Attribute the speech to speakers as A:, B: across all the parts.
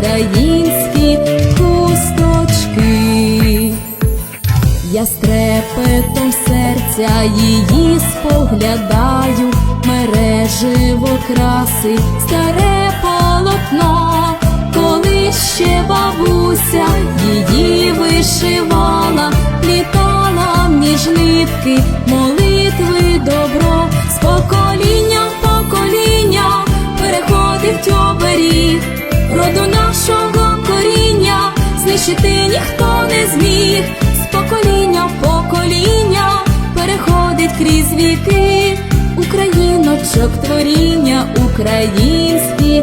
A: українські хусточки. Я з серця її споглядаю, мереживо краси, старе полотно, коли ще бабуся її вишивала, літала між нитки, зміг, з покоління в покоління переходить крізь віки, Україночок творіння, українські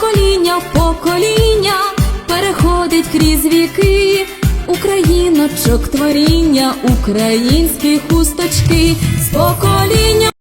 A: покоління в покоління переходить крізь віки, Україночок творіння, українські хусточки, з покоління.